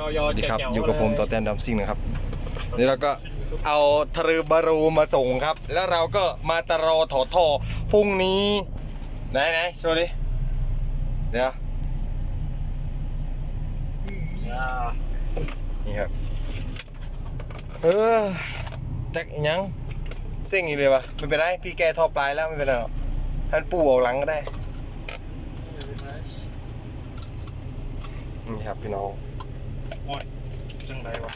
จอยอสวัสดีครับแจ๋วๆอยู่กับผมเลต่อแตนดัมซิ่งนะครับนี่เราก็เอาทะรืบารูมาส่งครับ แล้วเราก็มาตะรอถอดท่อพรุ่งนี้ไหนไหนโชว์ดิเดี๋ยวอ่านี่ครับเออจักอีหยังเส้งอีกเลยวะไม่เป็นไรพี่แกท่อปลายแล้วไม่เป็นไรหรอกท่านปู่ออกหลังก็ได้นี่ครับพี่น้อง โอ้ยจังไรวะ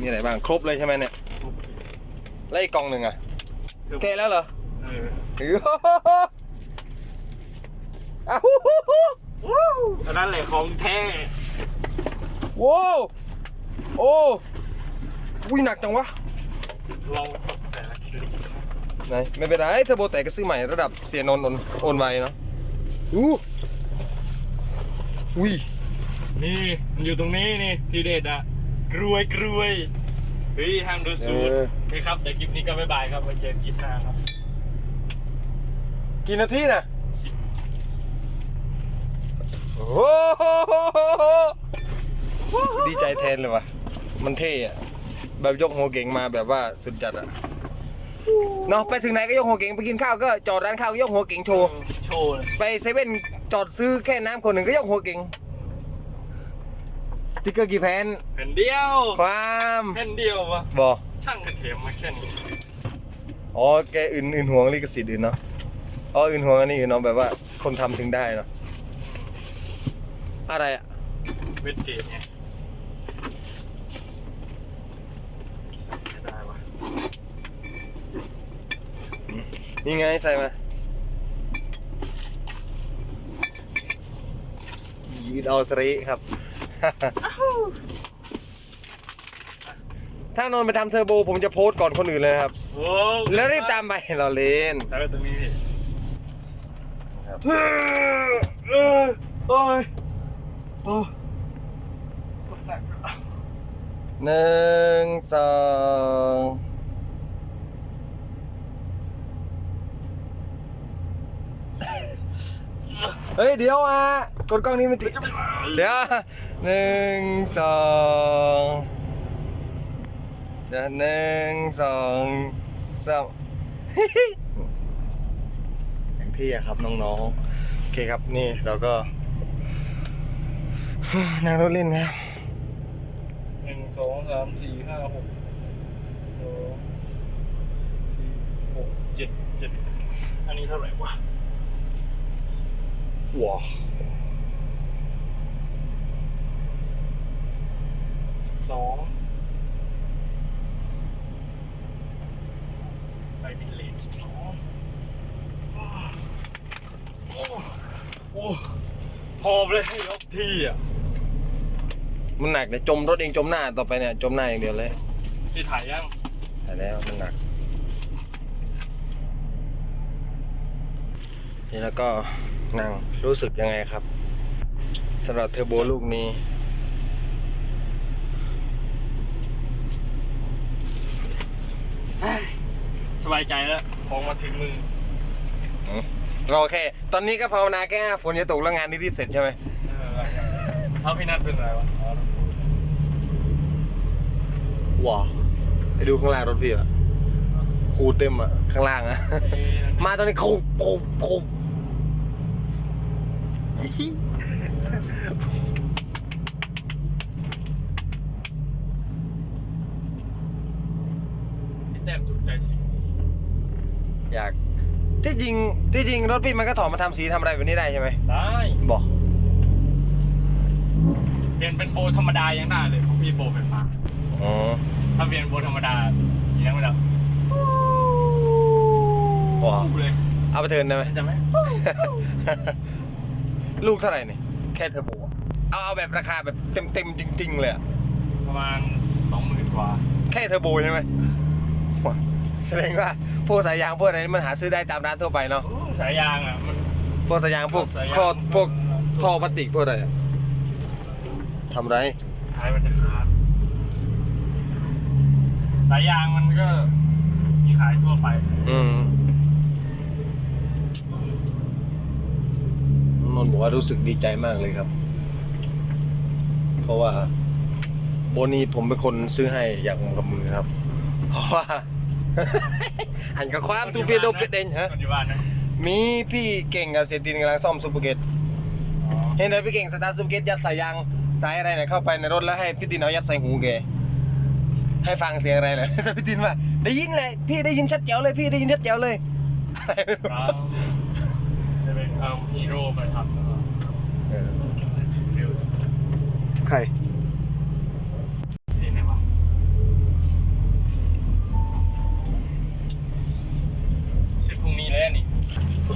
มีอะไรบ้างครบเลยใช่ไหมเนี่ยแล้วอีกกล่องหนึ่งอะเทแล้วเหรอเออเอออ้าวฮู้ฮู้ฮู้อันนั้นแหละของแท้โว้วโอ้อุ้ยหนักจังวะเราแต่ละคลิปไหนไม่เป็นไรเทอร์โบแตกก็ซื้อใหม่ระดับเสียนนท์โอนโอนไวเนาะอู้อุ้ย นี่มันอยู่ตรงนี้นี่ทีเด็ดอะกรวยกรวยเฮ้ยห้ามดูสูตรนี่ครับเดี๋ยวคลิปนี้ก็บ๊ายบายครับไว้เจอกันคลิปหน้าครับ กี่นาทีน่ะโอ้โหดีใจแทนเลยว่ะ มันเท่อะแบบยกหัวเก่งมาแบบว่าสุดจัดอะเนาะไปถึงไหนก็ยกหัวเก่งไปกินข้าวก็จอดร้านข้าวก็ยกหัวเก่งโชว์ โชว์เลย ไปเซเว่นจอดซื้อแค่น้ำคนหนึ่งก็ยกหัวเก่ง ติ๊กเกอร์กี่แผ่นแผ่นเดียวความแผ่นเดียววะบอช่างกระเทียมมาแค่นี้อ๋อแกอื่นอื่นห่วงลิขสิทธิ์อื่นเนาะอ๋ออื่นห่วงอันนี้อื่นเนาะแบบว่าคนทำถึงได้เนาะอะไรอะเวทเกตไงไม่ได้วะนี่ไงใส่มายืดเอาสรีครับ ถ้านนท์ไปทำเทอร์โบผมจะโพสต์ก่อนคนอื่นเลยนะครับโว้วแล้วรีบตามไปเราเล่นตามไปตรงนี้พี่เฮ้ยเอ้ยโอ้ยโอ้หนึ่งสองเฮ้ย เดี๋ยวอะ กดกล้องนี้มันติดเดี๋ยวหนึ่งสองเดี๋ยวหนึ่งสองสามอย่างที่อะครับน้องๆโอเคครับนี่เราก็นั่งรถเล่นครับหนึ่งสองสามสี่ห้าหกสองสี่หกเจ็ดเจ็ดอันนี้เท่าไหร่วะว้า สองไปบินเลนสิบสองโอ้โอ้พอเลยให้ยกที่อะมันหนักเนี่ยจมรถเองจมหน้าต่อไปเนี่ยจมหน้าอย่างเดียวเลยที่ถ่ายยังแต่แล้วมันหนักนี่แล้วก็นั่งรู้สึกยังไงครับสำหรับเทอร์โบลูกนี้ บายใจแล้วของมาถึงมือรอแค่ตอนนี้ก็ภาวนาแค่ฝนจะตกแล้วงานนี้รีบเสร็จใช่ไหมเออเท่าพี่นัทเป็นไรวะอ๋อว้าวไปดูข้างล่างรถพี่อะคูเต็มอะข้างล่างอะมาตอนนี้คูคูคูพี่แต้มจุดใจสิ อยากที่จริงที่จริงรถพี่มันก็ถอดมาทำสีทำอะไรแบบนี้ได้ใช่ไหมได้บอกเปลี่ยนเป็นโบธรรมดายังได้เลยเพราะพี่โบไฟฟ้าอ๋อถ้าเปลี่ยนโบธรรมดายังไม่ได้ว้าวคู่เลยเอาไปเทิร์นได้ไหมจะไหม ลูกเท่าไหร่นี่แค่เทอร์โบอะเอาเอาแบบราคาแบบเต็มเต็มๆจริง ๆ เลยอะประมาณสองหมื่นกว่า แค่เทอร์โบใช่ไหมว้าว แสดงว่าพวกสายยางพวกอะไรนี่มันหาซื้อได้ตามร้านทั่วไปเนาะสายยางอะมัน พวกสายยางพวกสายยาง ข้อพวกท่อพลาสติกพวกอะไรอะทำไรท้ายมันจะขาดสายยางมันก็มีขายทั่วไปอืมนนท์บอกว่ารู้สึกดีใจมากเลยครับ เพราะว่า โบนี้ผมเป็นคนซื้อให้อย่างกับมือครับ เพราะว่า อันกับความทูเปียโดเป็ดเองฮะคนอยู่บ้านนะมีพี่เก่งกับเซยตินกำลังซ่อมซูเปอร์เกตอ๋อเห็นไหมพี่เก่งสตาร์ทซูเปอร์เกตยัดสายยางสายอะไรเนี่ยเข้าไปในรถแล้วให้พี่ตินเอายัดใส่หูแกให้ฟังเสียงอะไรเลยแต่พี่ตินว่าได้ยินเลยพี่ได้ยินชัดแจ๋วเลย พี่ได้ยินชัดแจ๋วเลยอะไรไม่รู้เอาจะเป็นเอาฮีโร่ไปทำนะครับเออถึงเร็วจังใคร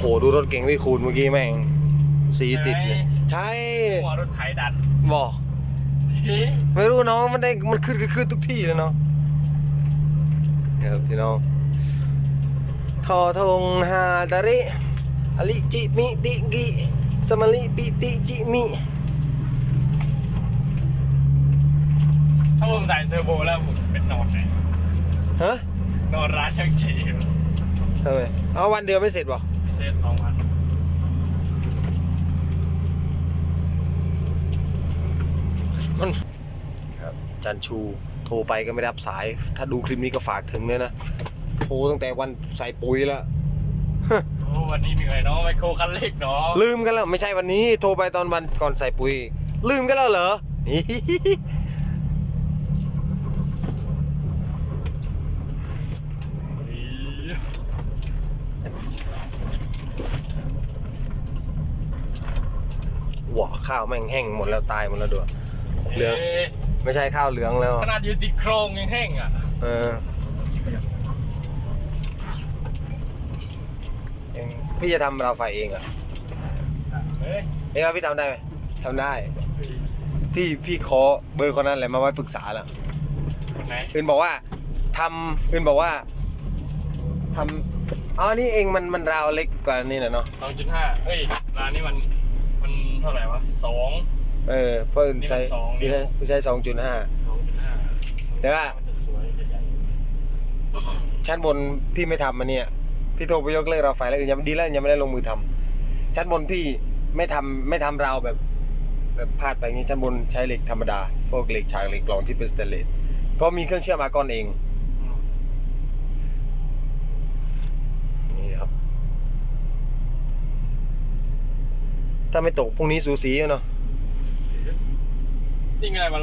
โอ้โหดูรถเก่งพี่คูณเมื่อกี้แม่งสีติดเลยใช่หัวรถไถดันบอกเฮ้ยไม่รู้น้องมันได้มันขึ้นก็ขึ้นทุกที่เลยเนาะเนี่ยครับพี่น้องทอทงฮาดาริอลิจิมิติกิสมาลิปิติจิมิถ้าผมใส่เทอร์โบแล้วผมเป็นนอนเลยฮะนอนร้านช่างชีทำไมเอาวันเดียวไม่เสร็จบ่พิเศ ษสองพันมันครับจันชูโทรไปก็ไม่ได้รับสาย ถ้าดูคลิปนี้ก็ฝากถึงเลยนะ โทรตั้งแต่วันใส่ปุ๋ยแล้ว โอ้วันนี้เหนื่อยเนาะไมโครคันเล็กเนาะลืมกันแล้ว ไม่ใช่วันนี้ โทรไปตอนวันก่อนใส่ปุ๋ย ลืมกันแล้วเหรอ ว้า ข้าวแม่งแห้งหมดแล้วตายหมดแล้วด้วยเหลืองเอ๊ะไม่ใช่ข้าวเหลืองแล้ว ขนาดอยู่ติดโครงยังแห้งอะเออเองพี่จะทำเราวไฟเองเหรอเฮ้ยเอ้ยว่าพี่ทำได้ไหมทำได้ พี่พี่ขอเบอร์คนนั้นแหละมาไว้ปรึกษาแล้วคนไหนอื่นบอกว่าทำอื่นบอกว่าทำอ๋อนี่เองมันมันราวเล็กกว่านี่นะเนาะ สองจุดห้าเฮ้ยร้านนี้มันมัน เท่าไหร่วะสอง เออเพราะอื่นใช้นี่มันสองพี่ใช้พี่ใช้สองจุดห้า สองจุดห้าแต่ว่านจะสวยจะใหญ่ชั้นบนพี่ไม่ทำมันเนี่ย พี่โทรไปยกเลิกราวไฟแล้วอื่นยังดีแล้วยังไม่ได้ลงมือทำชั้นบนพี่ไม่ทำไม่ทำราวแบบ แบบพาดไปอย่างนี้ชั้นบนใช้เหล็กธรรมดาพวกเหล็กฉากเหล็กกรองที่เป็นสเตนเลสเพราะมีเครื่องเชื่อมอากอนเอง อืม นี่ครับ ถ้าไม่ตกพรุ่งนี้สูสีอยู่เนาะนี่ไงมัน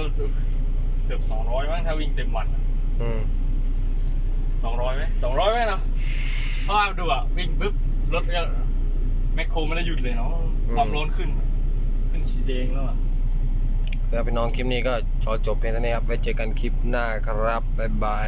เกือบสองร้อยมั้งถ้าวิ่งเต็มวันอืมสองร้อยไหมสองร้อยไหมเนาะเพราะว่าดูอะวิ่งปุ๊บรถก็แมคโครไม่ได้หยุดเลยเนาะความร้อนขึ้น ขึ้นสีแดงแล้วอะแล้วพี่น้องคลิปนี้ก็ขอจบเพียงเท่านี้ครับไว้เจอกันคลิปหน้าครับบ๊ายบาย